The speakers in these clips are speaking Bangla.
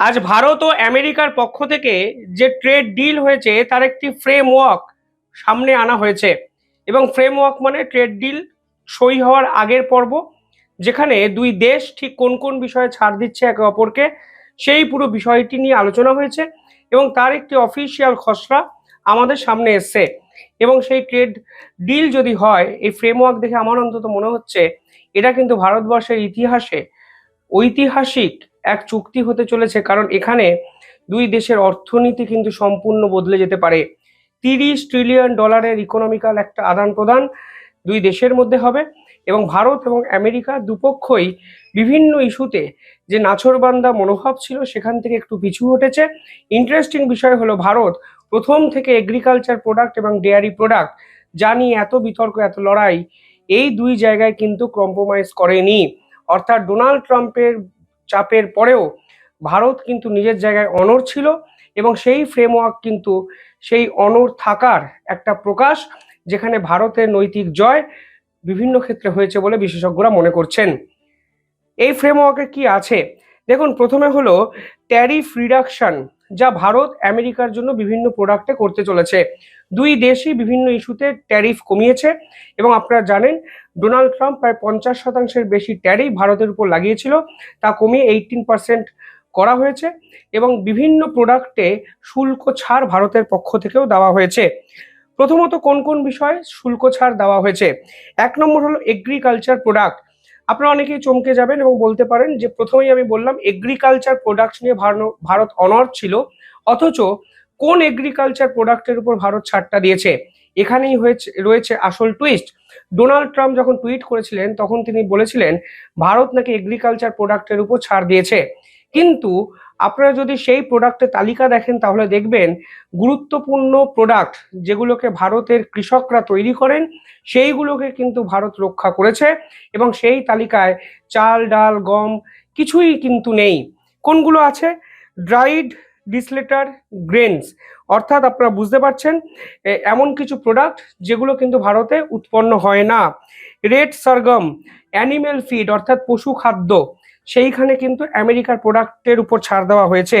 আজ ভারত ও আমেরিকার পক্ষ থেকে যে ট্রেড ডিল হয়েছে, তার একটি ফ্রেমওয়ার্ক সামনে আনা হয়েছে। এবং ফ্রেমওয়ার্ক মানে ট্রেড ডিল সই হওয়ার আগের পর্ব, যেখানে দুই দেশ ঠিক কোন কোন বিষয়ে ছাড় দিচ্ছে একে অপরকে, সেই পুরো বিষয়টি নিয়ে আলোচনা হয়েছে এবং তার একটি অফিসিয়াল খসড়া আমাদের সামনে এসছে। এবং সেই ট্রেড ডিল যদি হয়, এই ফ্রেমওয়ার্ক দেখে আমার অন্তত মনে হচ্ছে, এটা কিন্তু ভারতবর্ষের ইতিহাসে ঐতিহাসিক এক চুক্তি হতে চলেছে, কারণ এখানে দুই দেশের অর্থনীতি কিন্তু সম্পূর্ণ বদলে যেতে পারে। তিরিশ ট্রিলিয়ন ডলারের ইকোনমিক্যাল একটা আদান প্রদান দুই দেশের মধ্যে হবে এবং ভারত এবং আমেরিকা দুপক্ষই বিভিন্ন ইস্যুতে যে নাছরবান্দা মনোভাব ছিল সেখান থেকে একটু পিছু হটেছে। ইন্টারেস্টিং বিষয় হলো ভারত প্রথম থেকে এগ্রিকালচার প্রোডাক্ট এবং ডেয়ারি প্রোডাক্ট যা নিয়ে এত বিতর্ক, এত লড়াই, এই দুই জায়গায় কিন্তু কম্প্রোমাইজ করেনি। অর্থাৎ ডোনাল্ড ট্রাম্পের চাপের পরেও ভারত কিন্তু নিজের জায়গায় অনর ছিল এবং সেই ফ্রেমওয়ার্ক কিন্তু সেই অনর থাকার একটা প্রকাশ যেখানে ভারতের নৈতিক জয় বিভিন্ন ক্ষেত্রে হয়েছে বলে বিশেষজ্ঞরা মনে করছেন। এই ফ্রেমওয়ার্কে কি আছে? দেখুন, প্রথমে হলো ট্যারিফ রিডাকশন যা ভারত আমেরিকার জন্য বিভিন্ন প্রোডাক্টে করতে চলেছে। দুই দেশই বিভিন্ন ইস্যুতে ট্যারিফ কমিয়েছে এবং আপনারা জানেন ডোনাল্ড ট্রাম্প প্রায় পঞ্চাশ শতাংশের বেশি ট্যারিফ ভারতের উপর লাগিয়েছিল। তা কমিয়ে এইটিন পার্সেন্ট করা হয়েছে এবং বিভিন্ন প্রোডাক্টে শুল্ক ছাড় ভারতের পক্ষ থেকেও দেওয়া হয়েছে। প্রথমত কোন কোন বিষয়ে শুল্ক ছাড় দেওয়া হয়েছে? এক নম্বর হলো এগ্রিকালচার প্রোডাক্ট আপনারা অনেকেই চমকে যাবেন এবং বলতে পারেন যে প্রথমেই আমি বললাম এগ্রিকালচার প্রোডাক্ট নিয়ে ভারত অনর ছিল। অথচ কোন এগ্রিকালচার প্রোডাক্টের উপর ভারত ছাড়টা দিয়েছে? এখানেই হয়েছে, রয়েছে আসল টুইস্ট ডোনাল্ড ট্রাম্প যখন টুইট করেছিলেন, তখন তিনি বলেছিলেন, ভারত নাকি এগ্রিকালচার প্রোডাক্টের উপর ছাড় দিয়েছে। কিন্তু আপনারা যদি সেই প্রোডাক্টের তালিকা দেখেন, তাহলে দেখবেন গুরুত্বপূর্ণ প্রোডাক্ট যেগুলোকে ভারতের কৃষকরা তৈরি করেন, সেইগুলোকে কিন্তু ভারত রক্ষা করেছে এবং সেই তালিকায় চাল, ডাল, গম কিছুই কিন্তু নেই। কোনগুলো আছে? ড্রাইড ডিসলেটার গ্রেনস অর্থাৎ আপনারা বুঝতে পারছেন এমন কিছু প্রোডাক্ট যেগুলো কিন্তু ভারতে উৎপন্ন হয় না। রেড সারগম অ্যানিমেল ফিড অর্থাৎ পশু খাদ্য। সেইখানে কিন্তু আমেরিকার প্রোডাক্টের উপর ছাড় দেওয়া হয়েছে।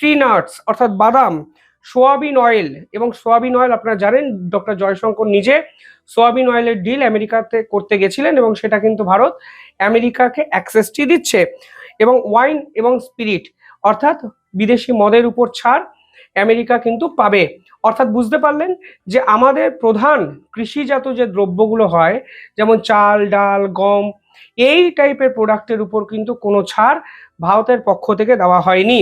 ট্রি নাটস অর্থাৎ বাদাম, সোয়াবিন অয়েল এবং সোয়াবিন অয়েল আপনারা জানেন, ডক্টর জয়শঙ্কর নিজে সোয়াবিন অয়েলের ডিল আমেরিকাতে করতে গেছিলেন এবং সেটা কিন্তু ভারত আমেরিকাকে অ্যাক্সেসটি দিচ্ছে। এবং ওয়াইন এবং স্পিরিট অর্থাৎ বিদেশি মদের উপর ছাড় আমেরিকা কিন্তু পাবে। অর্থাৎ বুঝতে পারলেন যে আমাদের প্রধান কৃষিজাত যে দ্রব্যগুলো হয়, যেমন চাল, ডাল, গম এই টাইপের প্রোডাক্টের উপর কিন্তু কোনো ছাড় ভারতের পক্ষ থেকে দেওয়া হয়নি।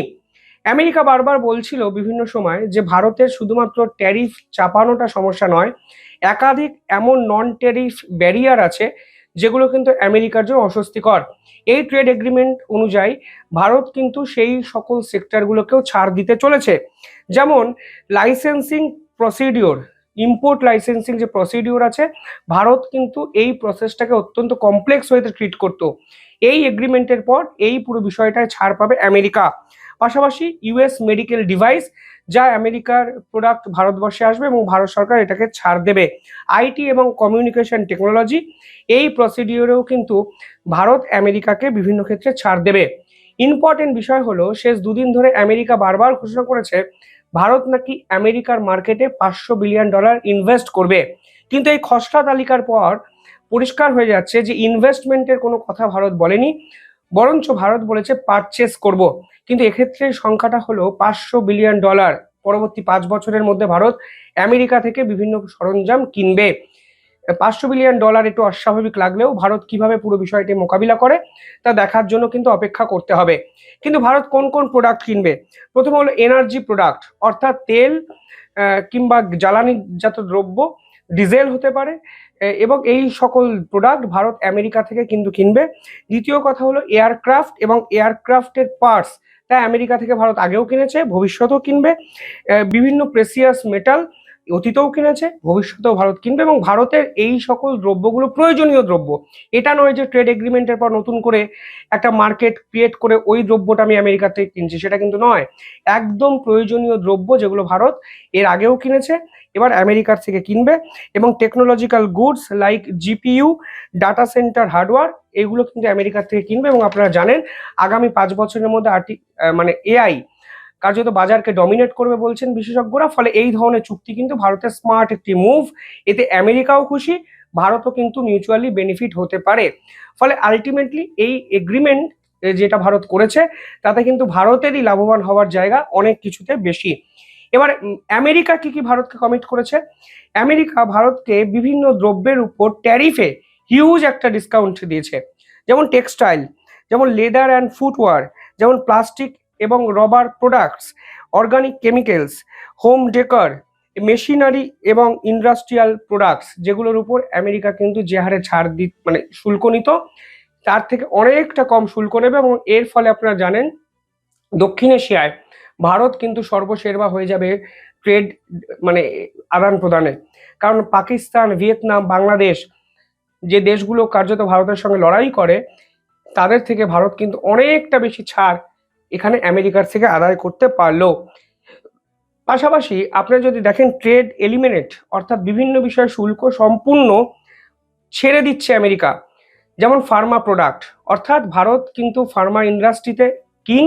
আমেরিকা বারবার বলছিল বিভিন্ন সময় যে ভারতের শুধুমাত্র ট্যারিফ চাপানোটা সমস্যা নয়, একাধিক এমন নন ট্যারিফ ব্যারিয়ার আছে যেগুলো কিন্তু আমেরিকার জন্য অস্বস্তিকর। এই ট্রেড এগ্রিমেন্ট অনুযায়ী ভারত কিন্তু সেই সকল সেক্টরগুলোকেও ছাড় দিতে চলেছে। যেমন লাইসেন্সিং প্রসিডিওর ইম্পোর্ট লাইসেন্সিং যে প্রসিডিওর আছে, ভারত কিন্তু এই প্রসেসটাকে অত্যন্ত কমপ্লেক্স ওয়েতে ট্রিট করতো। এই এগ্রিমেন্টের পর এই পুরো বিষয়টায় ছাড় পাবে আমেরিকা। পাশাপাশি ইউএস মেডিকেল ডিভাইস যা আমেরিকার প্রোডাক্ট ভারতবর্ষে আসবে এবং ভারত সরকার এটাকে ছাড় দেবে। আইটি এবং কমিউনিকেশন টেকনোলজি এই প্রসিডিওরেও কিন্তু ভারত আমেরিকাকে বিভিন্ন ক্ষেত্রে ছাড় দেবে। ইম্পর্টেন্ট বিষয় হলো, শেষ দুদিন ধরে আমেরিকা বারবার ঘোষণা করেছে ভারত নাকি আমেরিকার মার্কেটে পাঁচশো বিলিয়ন ডলার ইনভেস্ট করবে? কিন্তু এই খসড়া তালিকার পর পরিষ্কার হয়ে যাচ্ছে যে ইনভেস্টমেন্টের কোনো কথা ভারত বলেনি, বরঞ্চ ভারত বলেছে পারচেস করব। কিন্তু এক্ষেত্রে সংখ্যাটা হলো পাঁচশো বিলিয়ন ডলার। পরবর্তী পাঁচ বছরের মধ্যে ভারত আমেরিকা থেকে বিভিন্ন সরঞ্জাম কিনবে। পাঁচশো বিলিয়ন ডলার একটু অস্বাভাবিক লাগলেও ভারত কীভাবে পুরো বিষয়টি মোকাবিলা করে তা দেখার জন্য কিন্তু অপেক্ষা করতে হবে। কিন্তু ভারত কোন কোন প্রোডাক্ট কিনবে? প্রথম হলো এনার্জি প্রোডাক্ট অর্থাৎ তেল কিংবা জ্বালানিজাত দ্রব্য, ডিজেল হতে পারে এবং এই সকল প্রোডাক্ট ভারত আমেরিকা থেকে কিন্তু কিনবে। দ্বিতীয় কথা হলো এয়ারক্রাফট এবং এয়ারক্রাফটের পার্টস তা আমেরিকা থেকে ভারত আগেও কিনেছে, ভবিষ্যতেও কিনবে। বিভিন্ন প্রেসিয়াস মেটাল অতীতেও কিনেছে, ভবিষ্যতেও ভারত কিনবে এবং ভারতের এই সকল দ্রব্যগুলো প্রয়োজনীয় দ্রব্য। এটা নয় যে ট্রেড এগ্রিমেন্টের পর নতুন করে একটা মার্কেট ক্রিয়েট করে ওই দ্রব্যটা আমি আমেরিকা থেকে কিনছি, সেটা কিন্তু নয়। একদম প্রয়োজনীয় দ্রব্য যেগুলো ভারত এর আগেও কিনেছে, এবার আমেরিকার থেকে কিনবে এবং technological goods like GPU data centre hardware এগুলো কিন্তু আমেরিকার থেকে কিনবে এবং আপনারা জানেন, আগামী পাঁচ বছরের মধ্যে আর্টি মানে এআই কার্যত বাজারকে ডমিনেট করবে বলছেন বিশেষজ্ঞরা, ফলে এই ধরনের চুক্তি কিন্তু ভারতের স্মার্ট একটি মুভ এতে আমেরিকাও খুশি, ভারতও কিন্তু মিউচুয়ালি বেনিফিট হতে পারে। ফলে আলটিমেটলি এই এগ্রিমেন্ট যেটা ভারত করেছে, তাতে কিন্তু ভারতেরই লাভবান হওয়ার জায়গা অনেক কিছুতে বেশি। এবার আমেরিকা কি কি ভারতকে কমিট করেছে? আমেরিকা ভারতকে বিভিন্ন দ্রব্যের উপর ট্যারিফে হিউজ একটা ডিসকাউন্ট দিয়েছে। যেমন টেক্সটাইল যেমন লেদার অ্যান্ড ফুটওয়ার যেমন প্লাস্টিক এবং rubber products organic chemicals home decor machinery এবং ইন্ডাস্ট্রিয়াল প্রোডাক্টস যেগুলোর উপর আমেরিকা কিন্তু যে হারে ছাড় দি মানে শুল্ক নিত তার থেকে অনেকটা কম শুল্ক নেবে এবং এর ফলে আপনারা জানেন দক্ষিণ এশিয়ায় ভারত কিন্তু সর্বসেরবা হয়ে যাবে ট্রেড মানে আদান প্রদানে। কারণ পাকিস্তান, ভিয়েতনাম, বাংলাদেশ যে দেশগুলো কার্যত ভারতের সঙ্গে লড়াই করে, তাদের থেকে ভারত কিন্তু অনেকটা বেশি ছাড় এখানে আমেরিকার থেকে আদায় করতে পারল। পাশাপাশি আপনি যদি দেখেন ট্রেড এলিমিনেট, অর্থাৎ বিভিন্ন বিষয়ে শুল্ক সম্পূর্ণ ছেড়ে দিচ্ছে আমেরিকা। যেমন ফার্মা প্রোডাক্ট, অর্থাৎ ভারত কিন্তু ফার্মা ইন্ডাস্ট্রিতে কিং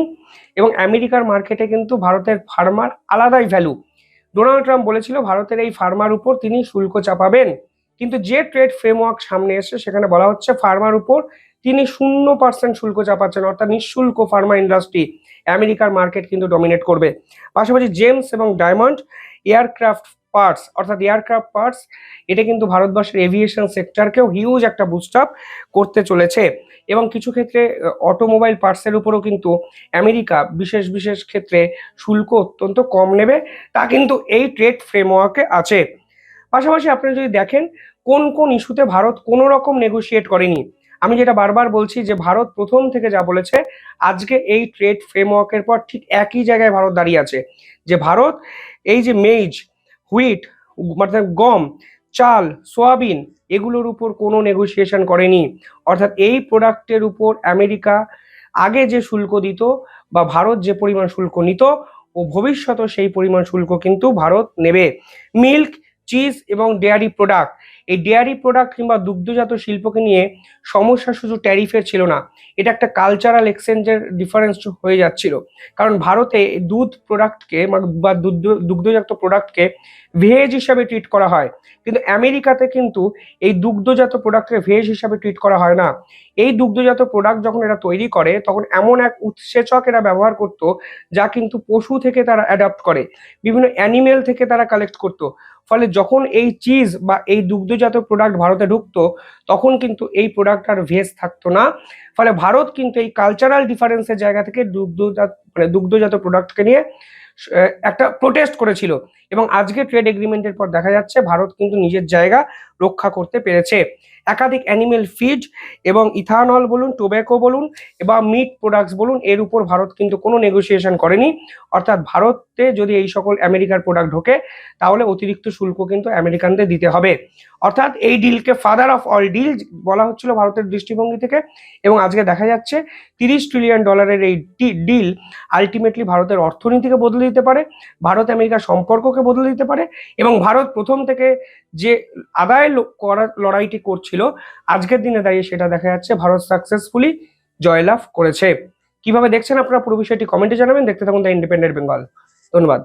এবং আমেরিকার মার্কেটে কিন্তু ভারতের ফার্মার আলাদাই ভ্যালু। ডোনাল্ড ট্রাম্প বলেছিল, ভারতের এই ফার্মার উপর তিনি শুল্ক চাপাবেন। কিন্তু যে ট্রেড ফ্রেমওয়ার্ক সামনে এসে সেখানে বলা হচ্ছে, ফার্মার উপর তিনি শূন্য পার্সেন্ট শুল্ক চাপাচ্ছেন, অর্থাৎ নিঃশুল্ক ফার্মা ইন্ডাস্ট্রি আমেরিকার মার্কেট কিন্তু ডমিনেট করবে। পাশাপাশি জেমস এবং ডায়মন্ড এয়ারক্রাফট পার্টস অর্থাৎ এয়ারক্রাফট পার্টস এটা কিন্তু ভারতবর্ষের এভিয়েশন সেক্টরকেও হিউজ একটা বুস্ট আপ করতে চলেছে। এবং কিছু ক্ষেত্রে অটোমোবাইল পার্টসের উপরও কিন্তু আমেরিকা বিশেষ বিশেষ ক্ষেত্রে শুল্ক অত্যন্ত কম নেবে, তা কিন্তু এই ট্রেড ফ্রেমওয়ার্কে আছে। পাশাপাশি আপনি যদি দেখেন, কোন কোন ইস্যুতে ভারত কোনো রকম নেগোশিয়েট করেনি। আমি যেটা বারবার বলছি যে ভারত প্রথম থেকে যা বলেছে, আজকে এই ট্রেড ফ্রেমওয়ার্কের পর ঠিক একই জায়গায় ভারত দাঁড়িয়ে আছে। যে ভারত, এই যে মেজ হুইট মানে গম, চাল, সোয়াবিন, এগুলোর উপর কোনো নেগোসিয়েশন করেনি। অর্থাৎ এই প্রোডাক্টের উপর আমেরিকা আগে যে শুল্ক দিত বা ভারত যে পরিমাণ শুল্ক নিত, ও ভবিষ্যতে সেই পরিমাণ শুল্ক কিন্তু ভারত নেবে। মিল্ক চিজ এবং ডেয়ারি প্রোডাক্ট এই ডেয়ারি প্রোডাক্ট কিংবা দুগ্ধজাত শিল্পকে নিয়ে সমস্যা শুধু ট্যারিফের ছিল না, এটা একটা কালচারাল এক্সচেঞ্জের ডিফারেন্স হয়ে যাচ্ছিল। কারণ ভারতে দুধ প্রোডাক্টকে বা দুগ্ধ, দুগ্ধজাত প্রোডাক্টকে ভেজ হিসাবে ট্রিট করা হয়। কিন্তু আমেরিকাতে কিন্তু এই দুগ্ধজাত প্রোডাক্টকে ভেজ হিসাবে ট্রিট করা হয় না। এই দুগ্ধজাত প্রোডাক্ট যখন এরা তৈরি করে, তখন এমন এক উৎসেচক এরা ব্যবহার করতো, যা কিন্তু পশু থেকে তারা অ্যাডাপ্ট করে। বিভিন্ন অ্যানিমেল থেকে তারা কালেক্ট করতো। ফলে যখন এই চিজ বা এই দুগ্ধজাত প্রোডাক্ট ভারতে ঢুকতো, তখন কিন্তু এই প্রোডাক্ট আর ভেজ থাকতো না। ফলে ভারত কিন্তু এই কালচারাল ডিফারেন্সের জায়গা থেকে দুগ্ধজাত মানে দুগ্ধজাত প্রোডাক্টকে নিয়ে একটা প্রোটেস্ট করেছিল। এবং আজকে ট্রেড এগ্রিমেন্টের পর দেখা যাচ্ছে, ভারত কিন্তু নিজের জায়গা রক্ষা করতে পেরেছে। একাধিক অ্যানিমেল ফিড এবং ইথানল বলুন টোব্যাকো বলুন, বা মিট প্রোডাক্টস বলুন, এর উপর ভারত কিন্তু কোনো নেগোসিয়েশন করেনি। অর্থাৎ ভারতে যদি এই সকল আমেরিকার প্রোডাক্ট ঢোকে, তাহলে অতিরিক্ত শুল্ক কিন্তু আমেরিকানদের দিতে হবে। অর্থাৎ এই ডিলকে ফাদার অফ অল ডিল বলা হচ্ছিল ভারতের দৃষ্টিভঙ্গি থেকে। এবং আজকে দেখা যাচ্ছে, তিরিশ ট্রিলিয়ন ডলারের এই ডিল আলটিমেটলি ভারতের অর্থনীতিকে বদলে দিতে পারে, ভারত আমেরিকার সম্পর্ককে বদলে দিতে পারে এবং ভারত প্রথম থেকে যে আদায় করার লড়াইটি করছিল, আজকের দিনে দাঁড়িয়ে সেটা দেখা যাচ্ছে, ভারত সাকসেসফুলি জয়লাভ করেছে। কীভাবে দেখছেন আপনারা পুরো বিষয়টি কমেন্টে জানাবেন, দেখতে থাকুন দ্য ইন্ডিপেন্ডেন্ট বেঙ্গল। ধন্যবাদ।